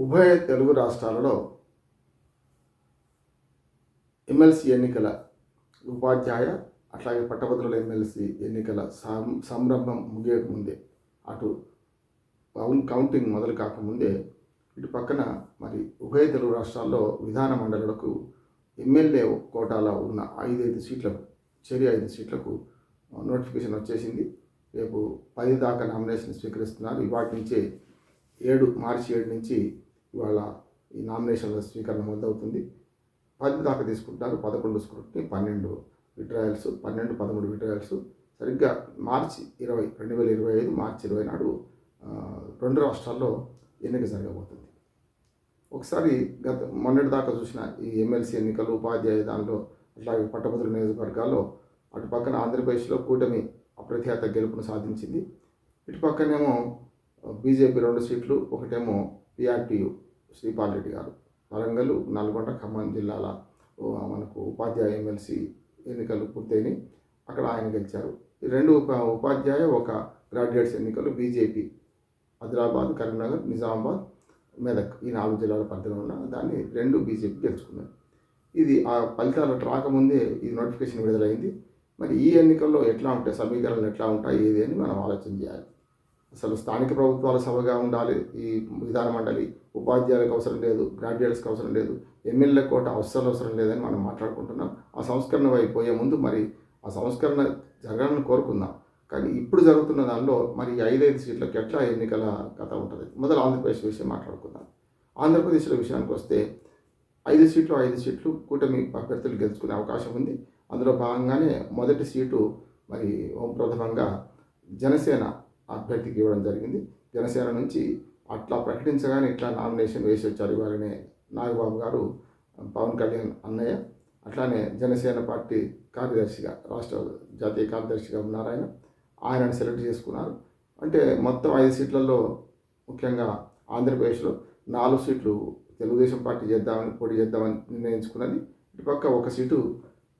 ఉభయ తెలుగు రాష్ట్రాలలో ఎమ్మెల్సీ ఎన్నికల ఉపాధ్యాయ అట్లాగే పట్టభద్రుల ఎమ్మెల్సీ ఎన్నికల సం సంరంభం ముగియకముందే అటు కౌన్ కౌంటింగ్ మొదలు కాకముందే ఇటు పక్కన మరి ఉభయ తెలుగు రాష్ట్రాల్లో విధాన మండలులకు ఎమ్మెల్యే కోటాలో ఉన్న ఐదైదు సీట్లకు చెరి ఐదు సీట్లకు నోటిఫికేషన్ వచ్చేసింది. రేపు పది దాకా నామినేషన్ స్వీకరిస్తున్నారు. ఇవాటి నుంచే ఏడు మార్చి ఏడు నుంచి ఇవాళ ఈ నామినేషన్ల స్వీకరణ మొదలవుతుంది. పది దాకా తీసుకుంటారు. పదకొండు స్క్రూట్ని పన్నెండు విడ్రాయల్స్ పన్నెండు పదమూడు విడ్రాయల్స్ సరిగ్గా మార్చి ఇరవై రెండు వేల ఇరవై ఐదు మార్చి ఇరవై నాడు రెండు రాష్ట్రాల్లో ఎన్నిక జరగబోతుంది. ఒకసారి గత మొన్నటి దాకా చూసిన ఈ ఎమ్మెల్సీ ఎన్నికలు ఉపాధ్యాయ దానిలో అట్లాగే పట్టభద్రుల నియోజకవర్గాల్లో అటు పక్కన ఆంధ్రప్రదేశ్లో కూటమి అప్రఖ్యాత గెలుపును సాధించింది. ఇటు పక్కనేమో బీజేపీ రెండు సీట్లు ఒకటేమో పిఆర్టీయు శ్రీపాల్ రెడ్డి గారు. వరంగల్ నల్గొండ ఖమ్మం జిల్లాల ఓ, మనకు ఉపాధ్యాయ ఎమ్మెల్సీ ఎన్నికలు పూర్తయినాయి. అక్కడ ఆయన గెలిచారు. ఈ రెండు ఉప ఉపాధ్యాయ ఒక గ్రాడ్యుయేట్స్ ఎన్నికలు బీజేపీ ఆదిలాబాద్ కరీంనగర్ నిజామాబాద్ మెదక్ ఈ నాలుగు జిల్లాల పరిధిలో ఉన్న దాన్ని రెండు బీజేపీ గెలుచుకున్నారు. ఇది ఆ ఫలితాలు రాకముందే ఈ నోటిఫికేషన్ విడుదలైంది. మరి ఈ ఎన్నికల్లో ఎట్లా ఉంటాయి సమీకరణలు ఎట్లా ఉంటాయి ఏది అని మనం ఆలోచన చేయాలి. అసలు స్థానిక ప్రభుత్వాల సభగా ఉండాలి ఈ విధాన మండలి ఉపాధ్యాయులకు అవసరం లేదు గ్రాడ్యుయేట్స్కి అవసరం లేదు ఎమ్మెల్యే కోట అవసరం అవసరం లేదని మనం మాట్లాడుకుంటున్నాం. ఆ సంస్కరణ వైపు పోయే ముందు మరి ఆ సంస్కరణ జరగాలని కోరుకుందాం. కానీ ఇప్పుడు జరుగుతున్న దానిలో మరి ఐదైదు సీట్లకు ఎట్లా ఎన్నికల కథ ఉంటుంది. మొదలు ఆంధ్రప్రదేశ్ విషయం మాట్లాడుకుందాం. ఆంధ్రప్రదేశ్లో విషయానికి వస్తే ఐదు సీట్లు ఐదు సీట్లు కూటమి అభ్యర్థులు గెలుచుకునే అవకాశం ఉంది. అందులో భాగంగానే మొదటి సీటు మరి ఓం ప్రథమంగా జనసేన అభ్యర్థికి ఇవ్వడం జరిగింది. జనసేన నుంచి అట్లా ప్రకటించగానే ఇట్లా నామినేషన్ వేసి వచ్చారు ఇవాళనే నాగబాబు గారు పవన్ కళ్యాణ్ అన్నయ్య. అట్లానే జనసేన పార్టీ కార్యదర్శిగా రాష్ట్ర జాతీయ కార్యదర్శిగా ఉన్నారు ఆయన. ఆయనను సెలెక్ట్ చేసుకున్నారు. అంటే మొత్తం ఐదు సీట్లలో ముఖ్యంగా ఆంధ్రప్రదేశ్లో నాలుగు సీట్లు తెలుగుదేశం పార్టీ చేద్దామని పోటీ చేద్దామని నిర్ణయించుకున్నది. ఇటుపక్క ఒక సీటు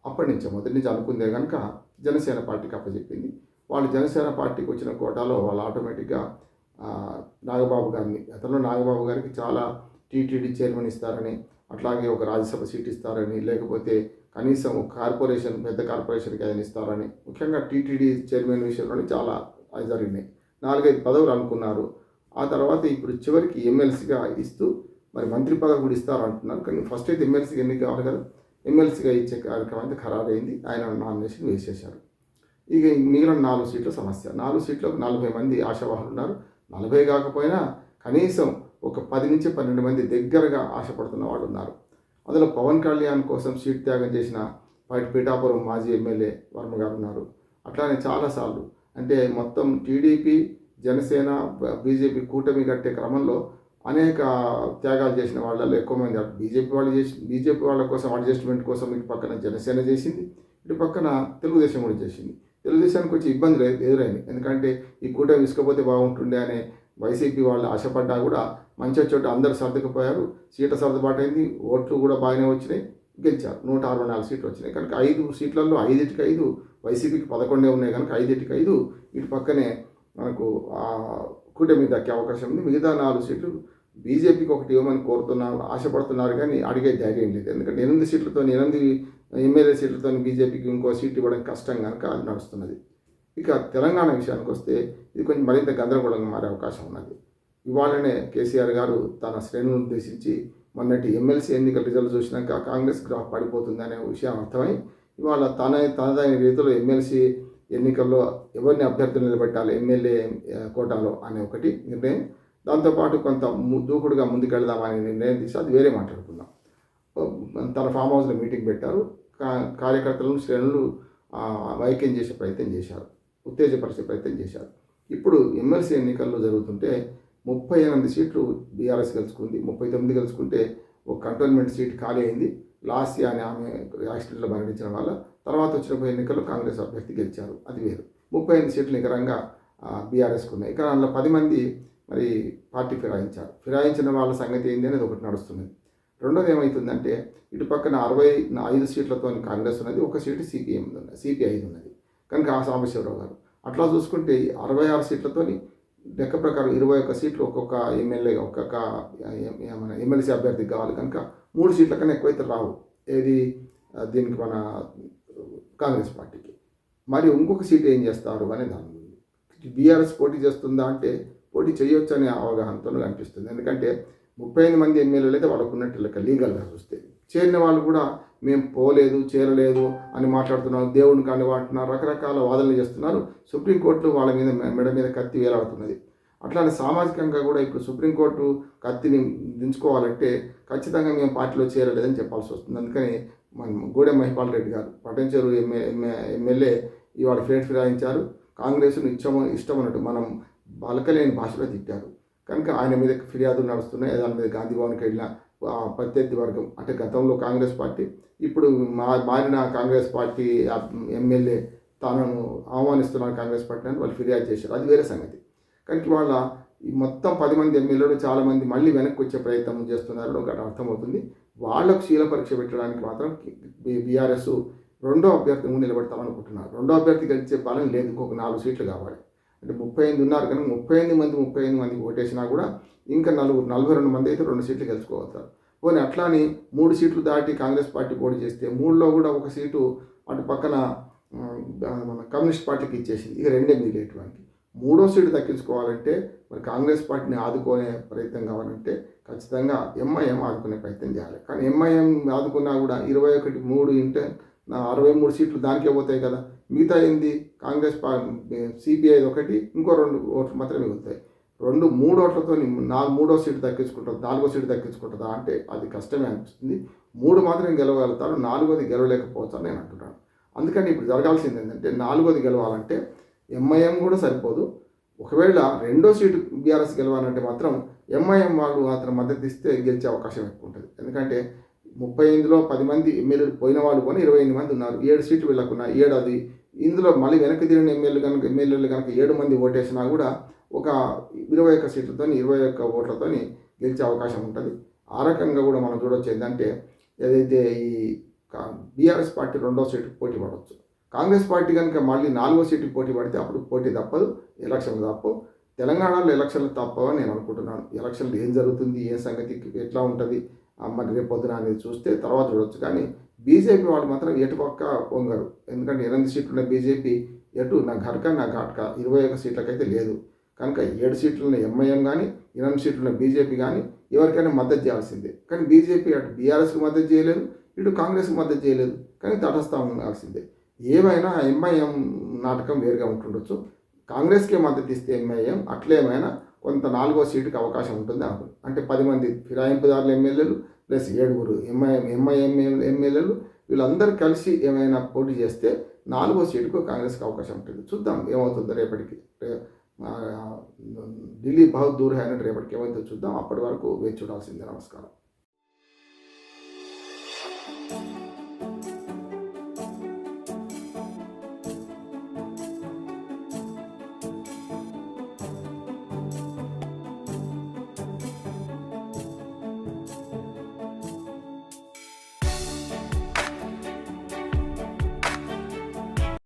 అప్పటి నుంచే మొదటి నుంచి అనుకుందే కనుక జనసేన పార్టీకి అప్పచెప్పింది. వాళ్ళు జనసేన పార్టీకి వచ్చిన కోటాలో వాళ్ళు ఆటోమేటిక్గా నాగబాబు గారిని అతను నాగబాబు గారికి చాలా టీటీడీ చైర్మన్ ఇస్తారని అట్లాగే ఒక రాజ్యసభ సీట్ ఇస్తారని లేకపోతే కనీసం కార్పొరేషన్ పెద్ద కార్పొరేషన్కి ఆయన ఇస్తారని ముఖ్యంగా టీటీడీ చైర్మన్ విషయంలోనే చాలా జరిగినాయి నాలుగైదు పదవులు అనుకున్నారు. ఆ తర్వాత ఇప్పుడు చివరికి ఎమ్మెల్సీగా ఇస్తూ మరి మంత్రి పదవి కూడా ఇస్తారు అంటున్నారు కానీ ఫస్ట్ అయితే ఎమ్మెల్సీకి ఎన్ని కావాలి కదా. ఎమ్మెల్సీగా ఇచ్చే కార్యక్రమం అయితే ఖరారైంది. ఆయన నామినేషన్ వేసేశారు. ఇక మిగిలిన నాలుగు సీట్ల సమస్య. నాలుగు సీట్లకు నలభై మంది ఆశావాహులు ఉన్నారు నలభై కాకపోయినా కనీసం ఒక పది నుంచి పన్నెండు మంది దగ్గరగా ఆశపడుతున్న వాళ్ళు ఉన్నారు అందులో పవన్ కళ్యాణ్ కోసం సీట్ త్యాగం చేసిన పీఠాపురం మాజీ ఎమ్మెల్యే వర్మ గారు ఉన్నారు అట్లానే చాలాసార్లు అంటే మొత్తం టీడీపీ జనసేన బీజేపీ కూటమి కట్టే క్రమంలో అనేక త్యాగాలు చేసిన వాళ్ళలో ఎక్కువ మంది బీజేపీ వాళ్ళు చేసి బీజేపీ వాళ్ళ కోసం అడ్జస్ట్మెంట్ కోసం ఇటు పక్కన జనసేన చేసింది ఇటు పక్కన తెలుగుదేశం కూడా చేసింది. తెలుగుదేశానికి వచ్చి ఇబ్బందులు లేదు ఎదురైంది. ఎందుకంటే ఈ కూటమి ఇసుకపోతే బాగుంటుండే అనే వైసీపీ వాళ్ళు ఆశపడ్డా కూడా మంచి చోట అందరు సర్దుకుపోయారు. సీట్ల సర్దుబాటు అయింది ఓట్లు కూడా బాగానే వచ్చినాయి. గెలిచారు. నూట అరవై నాలుగు సీట్లు వచ్చినాయి. కనుక ఐదు సీట్లలో ఐదింటికి ఐదు వైసీపీకి పదకొండే ఉన్నాయి. కనుక ఐదింటికి ఐదు ఇటు పక్కనే మనకు ఆ కూటమి దక్కే అవకాశం ఉంది. మిగతా నాలుగు సీట్లు బీజేపీకి ఒకటి ఇవ్వమని కోరుతున్నారు ఆశపడుతున్నారు కానీ అడిగే ధైర్యం లేదు. ఎందుకంటే ఎనిమిది సీట్లతో ఎనిమిది ఎమ్మెల్యే సీట్లతో బీజేపీకి ఇంకో సీట్ ఇవ్వడం కష్టం కనుక అది నడుస్తున్నది. ఇక తెలంగాణ విషయానికి వస్తే ఇది కొంచెం మరింత గందరగోళంగా మారే అవకాశం ఉన్నది. ఇవాళనే కేసీఆర్ గారు తన శ్రేణులను ఉద్దేశించి మొన్నటి ఎమ్మెల్సీ ఎన్నికల రిజల్ట్ చూసినాక కాంగ్రెస్ గ్రాఫ్ పడిపోతుంది అనే విషయం అర్థమై ఇవాళ తన తనదైన రీతిలో ఎమ్మెల్సీ ఎన్నికల్లో ఎవరిని అభ్యర్థులు నిలబెట్టాలి ఎమ్మెల్యే కోటాలో అనే ఒకటి నిర్ణయం. దాంతోపాటు కొంత ము- దూకుడుగా ముందుకెళ్దామనే నిర్ణయం తీసి అది వేరే మాట్లాడుకుందాం. తన ఫామ్ హౌస్లో మీటింగ్ పెట్టారు. కార్యకర్తలను శ్రేణులు వైఖ్యం చేసే ప్రయత్నం చేశారు. ఉత్తేజపరిచే ప్రయత్నం చేశారు. ఇప్పుడు ఎమ్మెల్సీ ఎన్నికల్లో జరుగుతుంటే ముప్పై ఎనిమిది సీట్లు బీఆర్ఎస్ గెలుచుకుంది. ముప్పై తొమ్మిది గెలుచుకుంటే ఒక కంటోన్మెంట్ సీట్ ఖాళీ అయింది. లాస్ట్ అనే ఆమె యాక్సిడెంట్లో మరణించిన వల్ల తర్వాత వచ్చిన ఉప ఎన్నికల్లో కాంగ్రెస్ అభ్యర్థి గెలిచారు. అది వేరు. ముప్పై ఎనిమిది సీట్లు నికరంగా బీఆర్ఎస్కు ఉన్నాయి. ఇక్కడ అందులో పది మంది మరి పార్టీ ఫిరాయించారు. ఫిరాయించిన వాళ్ళ సంగతి ఏంది అనేది ఒకటి నడుస్తుంది రెండోది ఏమవుతుందంటే ఇటు పక్కన అరవై ఐదు సీట్లతో కాంగ్రెస్ ఉన్నది ఒక సీటు సిపిఎం ఉన్నది సిపిఐ ఉన్నది. కనుక ఆ సాంబశివరావు గారు అట్లా చూసుకుంటే అరవై ఆరు సీట్లతోని లెక్క ప్రకారం ఇరవై ఒక్క సీట్లు ఒక్కొక్క ఎమ్మెల్యే ఒక్కొక్క ఎమ్మెల్సీ అభ్యర్థికి కావాలి కనుక మూడు సీట్ల కన్నా ఎక్కువైతే రావు. ఏది? దీనికి మన కాంగ్రెస్ పార్టీకి. మరి ఇంకొక సీట్ ఏం చేస్తారు అనే దాని బీఆర్ఎస్ పోటీ చేస్తుందా అంటే పోటీ చేయొచ్చు అనే అవగాహనతో కనిపిస్తుంది. ఎందుకంటే ముప్పై ఐదు మంది ఎమ్మెల్యేలు అయితే వాళ్ళకు ఉన్నట్టు లెక్క లీగల్గా చూస్తే. చేరిన వాళ్ళు కూడా మేము పోలేదు చేరలేదు అని మాట్లాడుతున్నారు దేవుడిని కానీ అంటున్నారు రకరకాల వాదనలు చేస్తున్నారు. సుప్రీంకోర్టు వాళ్ళ మీద మెడ మీద కత్తి వేలాడుతున్నది. అట్లానే సామాజికంగా కూడా ఇప్పుడు సుప్రీంకోర్టు కత్తిని దించుకోవాలంటే ఖచ్చితంగా మేము పార్టీలో చేరలేదని చెప్పాల్సి వస్తుంది. అందుకని మన గూడెం మహిపాల్ రెడ్డి గారు పటంచెరు ఎమ్మె ఎమ్మెల్యే ఇవాళ ఫేట్ ఫిరాయించారు. కాంగ్రెస్ను ఇష్టం ఇష్టం అన్నట్టు మనం బలకలేని భాషలో తిట్టారు. కనుక ఆయన మీద ఫిర్యాదులు నడుస్తున్నాయి. దాని మీద గాంధీ భవన్కి వెళ్ళిన ప్రత్యర్థి వర్గం అంటే గతంలో కాంగ్రెస్ పార్టీ ఇప్పుడు మా మారిన కాంగ్రెస్ పార్టీ ఎమ్మెల్యే తాను ఆహ్వానిస్తున్నాను కాంగ్రెస్ పార్టీ అని వాళ్ళు ఫిర్యాదు చేశారు. అది వేరే సంగతి. కనుక వాళ్ళ ఈ మొత్తం పది మంది ఎమ్మెల్యేలు చాలామంది మళ్ళీ వెనక్కి వచ్చే ప్రయత్నం చేస్తున్నారు ఒకటి అర్థమవుతుంది. వాళ్ళకు శీల పరీక్ష పెట్టడానికి మాత్రం బీఆర్ఎస్ రెండో అభ్యర్థి నిలబెడతామనుకుంటున్నారు రెండో అభ్యర్థి గెలిచే బలం లేదు. ఇంకొక నాలుగు సీట్లు కావాలి. అంటే ముప్పై ఎనిమిది ఉన్నారు కానీ ముప్పై ఎనిమిది మంది ముప్పై ఎనిమిది మంది ఓటేసినా కూడా ఇంకా నలుగురు నలభై రెండు మంది అయితే రెండు సీట్లు గెలుచుకోవచ్చు పోనీ అట్లానే మూడు సీట్లు దాటి కాంగ్రెస్ పార్టీ పోటీ చేస్తే మూడులో కూడా ఒక సీటు అటు పక్కన మన కమ్యూనిస్ట్ పార్టీకి ఇచ్చేసింది. ఇక రెండే మిగిలేటువంటి. మూడో సీటు దక్కించుకోవాలంటే మరి కాంగ్రెస్ పార్టీని ఆదుకునే ప్రయత్నం కావాలంటే ఖచ్చితంగా ఎంఐఎం ఆదుకునే ప్రయత్నం చేయాలి. కానీ ఎంఐఎం ఆదుకున్నా కూడా ఇరవై ఒకటి మూడు ఇంటే అరవై మూడు సీట్లు దానికే పోతాయి కదా. మిగతా అయింది కాంగ్రెస్ సిపిఐ ఒకటి ఇంకో రెండు ఓట్లు మాత్రమే మిగులుతాయి. రెండు మూడు ఓట్లతో నాలుగు మూడో సీటు దక్కించుకుంటుంది నాలుగో సీటు దక్కించుకుంటుందా అంటే అది కష్టమే అనిపిస్తుంది. మూడు మాత్రం గెలవగలుగుతారు నాలుగోది గెలవలేకపోవచ్చు అని నేను అంటున్నాను. అందుకని ఇప్పుడు జరగాల్సింది ఏంటంటే నాలుగోది గెలవాలంటే ఎంఐఎం కూడా సరిపోదు. ఒకవేళ రెండో సీటు బీఆర్ఎస్ గెలవాలంటే మాత్రం ఎంఐఎం వాళ్ళు మాత్రం మద్దతు ఇస్తే గెలిచే అవకాశం ఎక్కువ ఉంటుంది. ఎందుకంటే ముప్పై ఎనిమిదిలో పది మంది ఎమ్మెల్యేలు పోయిన వాళ్ళు కొని ఇరవై ఎనిమిది మంది ఉన్నారు. ఏడు సీట్లు వీళ్ళకున్నాయి ఏడాది ఇందులో మళ్ళీ వెనక్కి తిరిగిన ఎమ్మెల్యే కనుక ఎమ్మెల్యేలు కనుక ఏడు మంది ఓటేసినా కూడా ఒక ఇరవై ఒక్క సీట్లతో ఇరవై ఒక్క ఓట్లతో గెలిచే అవకాశం ఉంటుంది. ఆ రకంగా కూడా మనం చూడొచ్చు ఏంటంటే ఏదైతే ఈ బీఆర్ఎస్ పార్టీ రెండో సీటుకు పోటీ పడవచ్చు కాంగ్రెస్ పార్టీ కనుక మళ్ళీ నాలుగో సీటుకి పోటీ పడితే అప్పుడు పోటీ తప్పదు ఎలక్షన్లు తప్పవు. తెలంగాణలో ఎలక్షన్లు తప్పవని నేను అనుకుంటున్నాను. ఎలక్షన్లు ఏం జరుగుతుంది ఏ సంగతి ఎట్లా ఉంటుంది మరి రేపు పొద్దున అనేది చూస్తే తర్వాత చూడొచ్చు. కానీ బీజేపీ వాళ్ళు మాత్రం ఎటు పక్క పొంగరు ఎందుకంటే ఎనిమిది సీట్లు ఉన్న బీజేపీ ఎటు నా ఘటక నా ఘాట్క? ఇరవై ఒక్క సీట్లకైతే లేదు. కనుక ఏడు సీట్లున్న ఎంఐఎం కానీ ఎనిమిది సీట్లున్న బీజేపీ కానీ ఎవరికైనా మద్దతు చేయాల్సిందే. కానీ బీజేపీ అటు బీఆర్ఎస్కి మద్దతు చేయలేదు ఇటు కాంగ్రెస్కి మద్దతు చేయలేదు. కానీ తటస్థం ఉండాల్సిందే. ఏమైనా ఎంఐఎం నాటకం వేరుగా ఉంటుండొచ్చు. కాంగ్రెస్కే మద్దతు ఇస్తే ఎంఐఎం అట్లేమైనా కొంత నాలుగో సీటుకి అవకాశం ఉంటుంది అనుకో అంటే పది మంది ఫిరాయింపుదారులు ఎమ్మెల్యేలు ప్లస్ ఏడుగురు ఎంఐఎం ఎంఐఎం ఎమ్మెల్యేలు వీళ్ళందరూ కలిసి ఏమైనా పోటీ చేస్తే నాలుగో సీటుకు కాంగ్రెస్కి అవకాశం ఉంటుంది. చూద్దాం ఏమవుతుందో రేపటికి. ఢిల్లీ బహుత్ దూర్ హై అన్నట్టు రేపటికి ఏమవుతుందో చూద్దాం. అప్పటి వరకు వేచి చూడాల్సిందే. నమస్కారం.